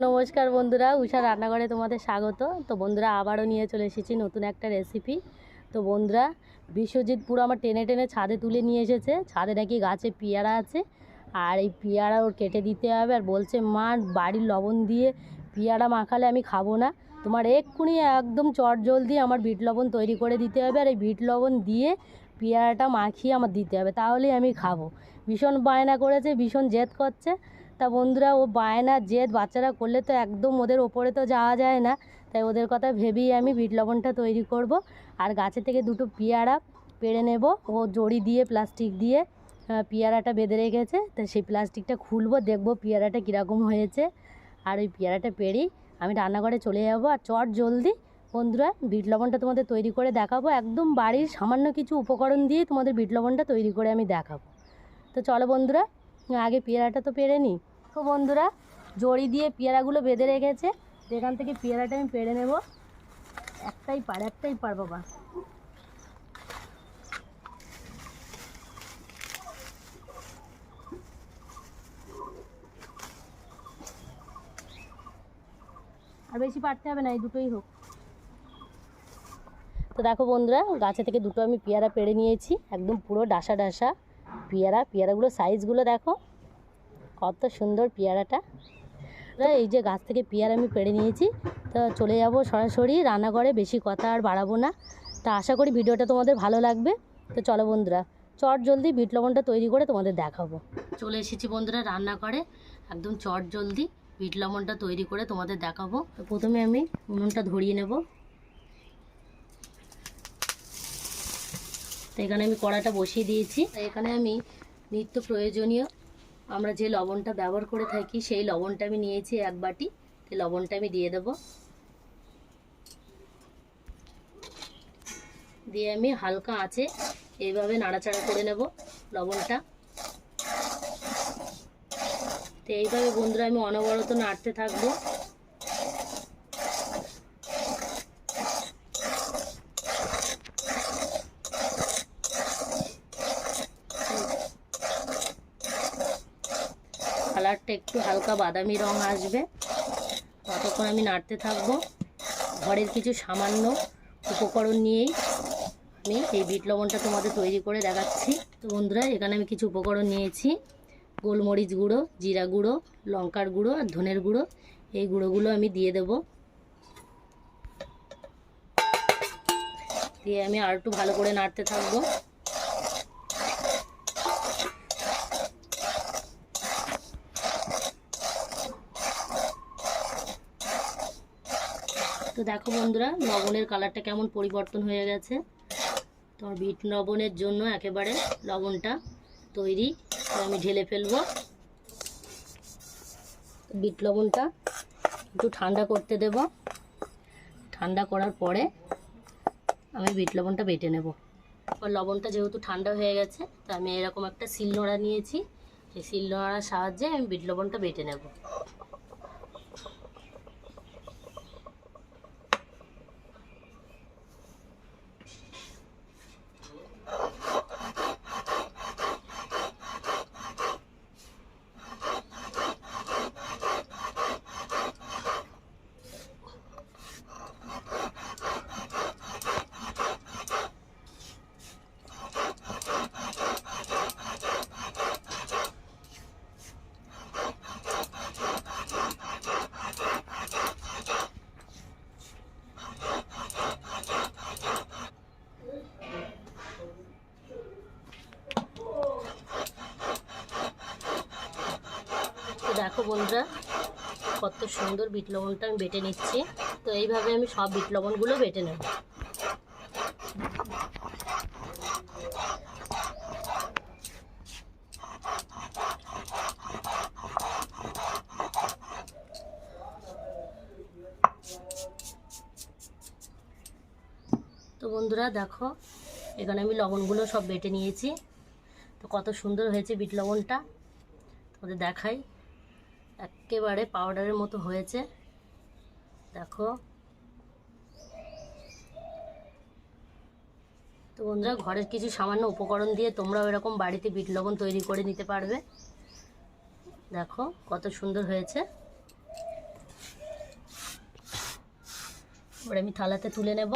নমস্কার বন্ধুরা, উষা রান্নাঘরে তোমাদের স্বাগত। তো বন্ধুরা, আবারও নিয়ে চলে এসেছি নতুন একটা রেসিপি তো বন্ধুরা, বিশ্বজিৎ পুরো আমার টেনে টেনে ছাদে তুলে নিয়ে এসেছে। ছাদে নাকি গাছে পেয়ারা আছে। আর এই পেয়ারা ওর কেটে দিতে হবে আর বলছে, মা, বাড়ির লবণ দিয়ে পেয়ারা মাখালে আমি খাব না। তোমার এক্ষুনি একদম চট জলদি আমার বিট লবণ তৈরি করে দিতে হবে আর এই বিট লবণ দিয়ে পেয়ারাটা মাখিয়ে আমার দিতে হবে। তাহলেই আমি খাব। ভীষণ বায়না করেছে, ভীষণ জেদ করছে। তা বন্ধুরা, ও বায়না জেদ, বাচ্চারা করলে তো একদম ওদের ওপরে তো যাওয়া যায় না। তাই ওদের কথা ভেবেই আমি বিট লবণটা তৈরি করব আর গাছে থেকে দুটো পেয়ারা পেড়ে নেব। ও জড়ি দিয়ে, প্লাস্টিক দিয়ে পেয়ারাটা বেঁধে রেখেছে। তো সেই প্লাস্টিকটা খুলবো, দেখব পেয়ারাটা কীরকম হয়েছে। আর ওই পেয়ারাটা পেড়েই আমি রান্নাঘরে চলে যাব। আর চট জলদি বন্ধুরা, বিট লবণটা তোমাদের তৈরি করে দেখাবো। একদম বাড়ির সামান্য কিছু উপকরণ দিয়ে তোমাদের বিট লবণটা তৈরি করে আমি দেখাবো। তো চলো বন্ধুরা আগে পেয়ারাটা তো পেরে নিই। তো বন্ধুরা, জড়ি দিয়ে পেয়ারাগুলো বেঁধে রেখেছে। এখান থেকে পেয়ারাটা আমি পেরে নেব। একটাই পার একটাই পার, বাবা। আর বেশি পারতে হবে না, এই দুটোই হোক। তো দেখো বন্ধুরা, গাছে থেকে দুটো আমি পেয়ারা পেড়ে নিয়েছি, একদম পুরো ডাসা ডাসা। পেয়ারা পেয়ারাগুলো সাইজগুলো দেখো। কত সুন্দর পেয়ারাটা। এই যে গাছ থেকে পেয়ারা আমি পেড়ে নিয়েছি। তো চলে যাব সরাসরি, রান্নাঘরে বেশি কথা আর বাড়াবো না। তা আশা করি ভিডিওটা তোমাদের ভালো লাগবে। তো চলো বন্ধুরা, চট জলদি বিট লবণটা তৈরি করে তোমাদের দেখাবো। চলে এসেছি বন্ধুরা রান্না করে একদম চট জলদি বিট লবণটা তৈরি করে তোমাদের দেখাবো। প্রথমে আমি উনুনটা ধরিয়ে নেব। তো এখানে আমি কড়াটা বসিয়ে দিয়েছি। এখানে আমি নিত্য প্রয়োজনীয় আমরা যে লবণটা ব্যবহার করে থাকি, সেই লবণটা আমি নিয়েছি এক বাটি। লবণটা আমি দিয়ে দেব। দিয়ে আমি হালকা আঁচে এইভাবে নাড়াচাড়া করে নেব লবণটা। তো এইভাবে বন্ধুরা আমি অনবরত নাড়তে থাকব কালারটা একটু হালকা বাদামি রং আসবে। ততক্ষণ আমি নাড়তে থাকব। ঘরের কিছু সামান্য উপকরণ নিয়েই আমি এই বিট লবণটা তোমাদের তৈরি করে দেখাচ্ছি। তো বন্ধুরা, এখানে আমি কিছু উপকরণ নিয়েছি। গোলমরিচ গুঁড়ো, জিরা গুঁড়ো, লঙ্কার গুঁড়ো আর ধনের গুঁড়ো। এই গুঁড়োগুলো আমি দিয়ে দেব। দিয়ে আমি আর একটু ভালো করে নাড়তে থাকব। তো দেখো বন্ধুরা, লবণের কালারটা কেমন পরিবর্তন হয়ে গেছে। তো বিট লবণের জন্য একেবারে লবণটা তৈরি আমি ঢেলে ফেলব। বিট লবণটা একটু ঠান্ডা করতে দেব। ঠান্ডা করার পরে আমি বিট লবণটা বেটে নেব। আর লবণটা যেহেতু ঠান্ডা হয়ে গেছে, তো আমি এরকম একটা শিলনোড়া নিয়েছি। সেই শিলনোড়ার সাহায্যে আমি বিট লবণটা বেটে নেব তো দেখো বন্ধুরা, কত সুন্দর বিট লবণটা আমি বেটে নিচ্ছি। তো এইভাবে আমি সব বিট লবণগুলো বেটে নেব। তো বন্ধুরা, দেখো, এখানে আমি লবণগুলো সব বেটে নিয়েছি। তো কত সুন্দর হয়েছে বিট লবণটা। তোমাদের দেখাই। একেবারে পাউডারের মতো হয়েছে। দেখো। তো বন্ধুরা, ঘরের কিছু সামান্য উপকরণ দিয়ে তোমরাও এরকম বাড়িতে বিট লবণ তৈরি করে নিতে পারবে। দেখো, কত সুন্দর হয়েছে। এবার আমি থালাতে তুলে নেব।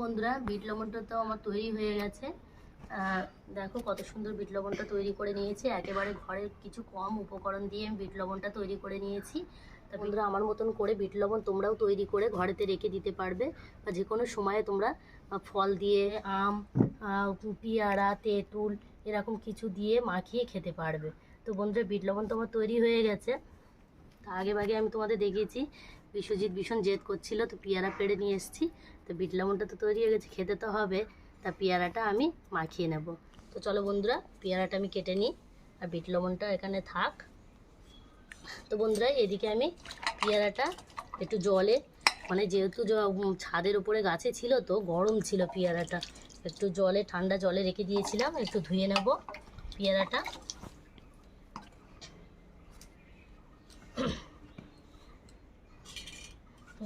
বন্ধুরা, বিট লবণটা তো আমার তৈরি হয়ে গেছে। দেখো কত সুন্দর বিট লবণটা তৈরি করে নিয়েছি। একেবারে ঘরের কিছু কম উপকরণ দিয়ে আমি বিট লবণটা তৈরি করে নিয়েছি। তা বন্ধুরা, আমার মতন করে বিট লবণ তোমরাও তৈরি করে ঘরেতে রেখে দিতে পারবে। বা যে কোনো সময়ে তোমরা ফল দিয়ে, আম পেয়ারা, তেঁতুল এরকম কিছু দিয়ে মাখিয়ে খেতে পারবে। তো বন্ধুরা, বিট লবণ তোমার তৈরি হয়ে গেছে। তা আগে ভাগে আমি তোমাদের দেখিয়েছি বিশ্বজিৎ ভীষণ জেদ করছিল, তো পেয়ারা পেড়ে নিয়ে এসেছি। তো বিট লবণটা তো তৈরি হয়ে গেছে, খেতে তো হবে। তা পেয়ারাটা আমি মাখিয়ে নেব। তো চলো বন্ধুরা, পেয়ারাটা আমি কেটে নিই, আর বিট লবণটা এখানে থাক। তো বন্ধুরা, এদিকে আমি পেয়ারাটা একটু জলে মানে যেহেতু ছাদের উপরে গাছে ছিল তো, গরম ছিল পেয়ারাটা। একটু জলে, ঠান্ডা জলে রেখে দিয়েছিলাম, একটু ধুয়ে নেব পেয়ারাটা।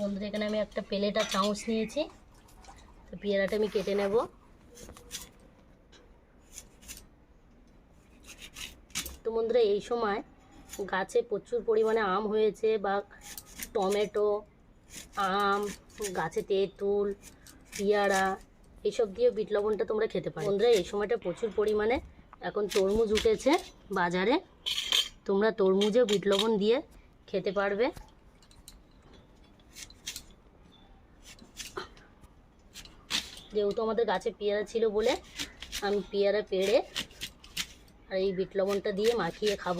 বন্ধুরা, এখানে আমি একটা প্লেট আর চামচ নিয়েছি। তো পেয়ারাটা আমি কেটে নেব। তো বন্ধুরা, এই সময় গাছে প্রচুর পরিমাণে আম হয়েছে বা টমেটো, আম, গাছে তেঁতুল, পেয়ারা এইসব দিয়ে বিট লবণটা তোমরা খেতে পারো। বন্ধুরা, এই সময়টা প্রচুর পরিমাণে এখন তরমুজ উঠেছে বাজারে। তোমরা তরমুজে বিট লবণ দিয়ে খেতে পারবে। যেহেতু আমাদের গাছে পেয়ারা ছিল বলে আমি পেয়ারা পেড়ে আর এই বিট লবণটা দিয়ে মাখিয়ে খাব।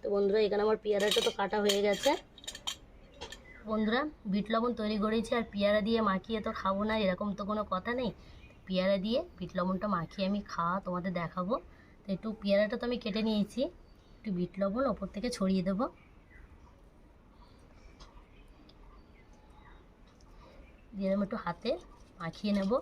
তো বন্ধুরা, এখানে আমার পেয়ারাটা তো কাটা হয়ে গেছে। বন্ধুরা, বিট লবণ তৈরি করেছি আর পেয়ারা দিয়ে মাখিয়ে তো খাব না, এরকম তো কোনো কথা নেই। পেয়ারা দিয়ে বিট লবণটা মাখিয়ে আমি খাওয়া তোমাদের দেখাবো। তো একটু পেয়ারাটা তো আমি কেটে নিয়েছি, একটু বিট লবণ ওপর থেকে ছড়িয়ে দেবো। দিয়ে একটু হাতে, মাখিয়ে নেব।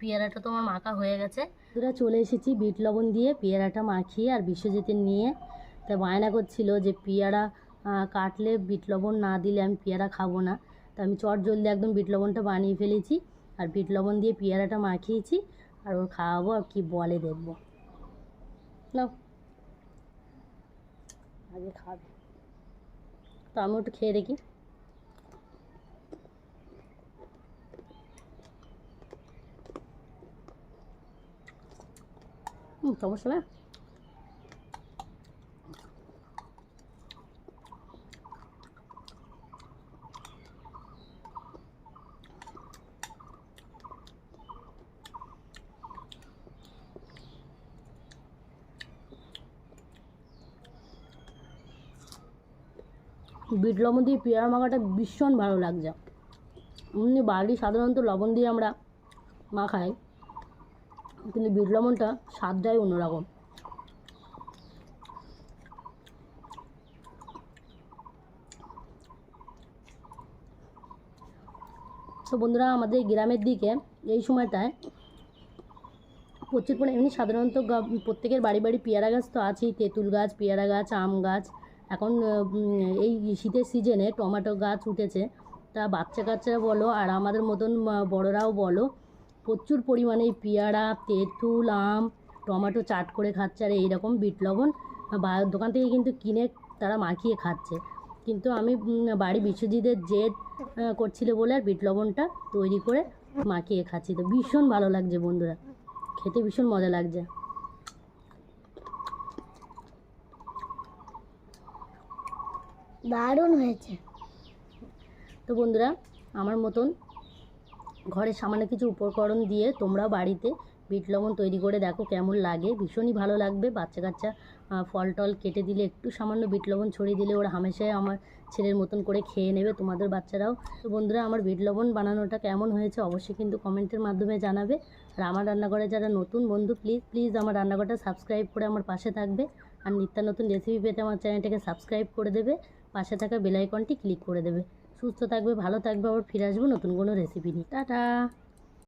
পেয়ারাটা তো আমার মাখা হয়ে গেছে। দুরা চলে এসেছি বিট লবণ দিয়ে পেয়ারাটা মাখিয়ে আর বিশ্বজিতের নিয়ে। তা বায়না করছিল যে পেয়ারা কাটলে বিট লবণ না দিলে আমি পেয়ারা খাব না। তা আমি চট জলদি একদম বিট লবণটা বানিয়ে ফেলেছি আর বিট লবণ দিয়ে পেয়ারাটা মাখিয়েছি আর ওর খাওয়াবো আর কি বলে দেখব। নাও। আগে খাবে। তো আমি একটু খেয়ে দেখি। সমস্যা না? বিট লবণ দিয়ে পেয়ারা মাখাটা ভীষণ ভালো লাগছে। এমনি বাড়ি সাধারণত লবণ দিয়ে আমরা মাখাই, কিন্তু বিট লবণটা স্বাদটাই অন্যরকম। তো বন্ধুরা, আমাদের গ্রামের দিকে এই সময়টায় প্রচুর পরিমাণে, এমনি সাধারণত প্রত্যেকের বাড়ি বাড়ি পেয়ারা গাছ তো আছেই, তেঁতুল গাছ, পেয়ারা গাছ, আম গাছ এখন এই শীতের সিজনে টমেটো গাছ উঠেছে। তা বাচ্চা কাচ্চারা বলো আর আমাদের মতন বড়রাও বলো, প্রচুর পরিমাণে পেয়ারা, তেঁতুল, আম, টমেটো চাট করে খাচ্ছে আর এইরকম বিট লবণ বা দোকান থেকে কিন্তু কিনে তারা মাখিয়ে খাচ্ছে। কিন্তু আমি বাড়ি বিশ্বজিতের জেদ করছিল বলে আর বিট লবণটা তৈরি করে মাখিয়ে খাচ্ছি। তো ভীষণ ভালো লাগছে বন্ধুরা, খেতে ভীষণ মজা লাগছে। দারুণ হয়েছে। তো বন্ধুরা, আমার মতন ঘরের সামান্য কিছু উপকরণ দিয়ে তোমরাও বাড়িতে বিট লবণ তৈরি করে দেখো কেমন লাগে। ভীষণই ভালো লাগবে। বাচ্চা কাচ্চা ফল টল কেটে দিলে একটু সামান্য বিট লবণ ছড়িয়ে দিলে ওরা হামেশাই আমার ছেলের মতন করে খেয়ে নেবে, তোমাদের বাচ্চারাও। তো বন্ধুরা, আমার বিট লবণ বানানোটা কেমন হয়েছে অবশ্যই কিন্তু কমেন্টের মাধ্যমে জানাবে। আর আমার রান্নাঘরে যারা নতুন বন্ধু, প্লিজ প্লিজ আমার রান্নাঘরটা সাবস্ক্রাইব করে আমার পাশে থাকবে। আর নিত্য নতুন রেসিপি পেতে আমার চ্যানেলটাকে সাবস্ক্রাইব করে দেবে। পাশে থাকা বেলাইকনটি ক্লিক করে দেবে। সুস্থ থাকবে, ভালো থাকবে, আবার ফিরে আসব নতুন কোনো রেসিপি নিয়ে। টাটা!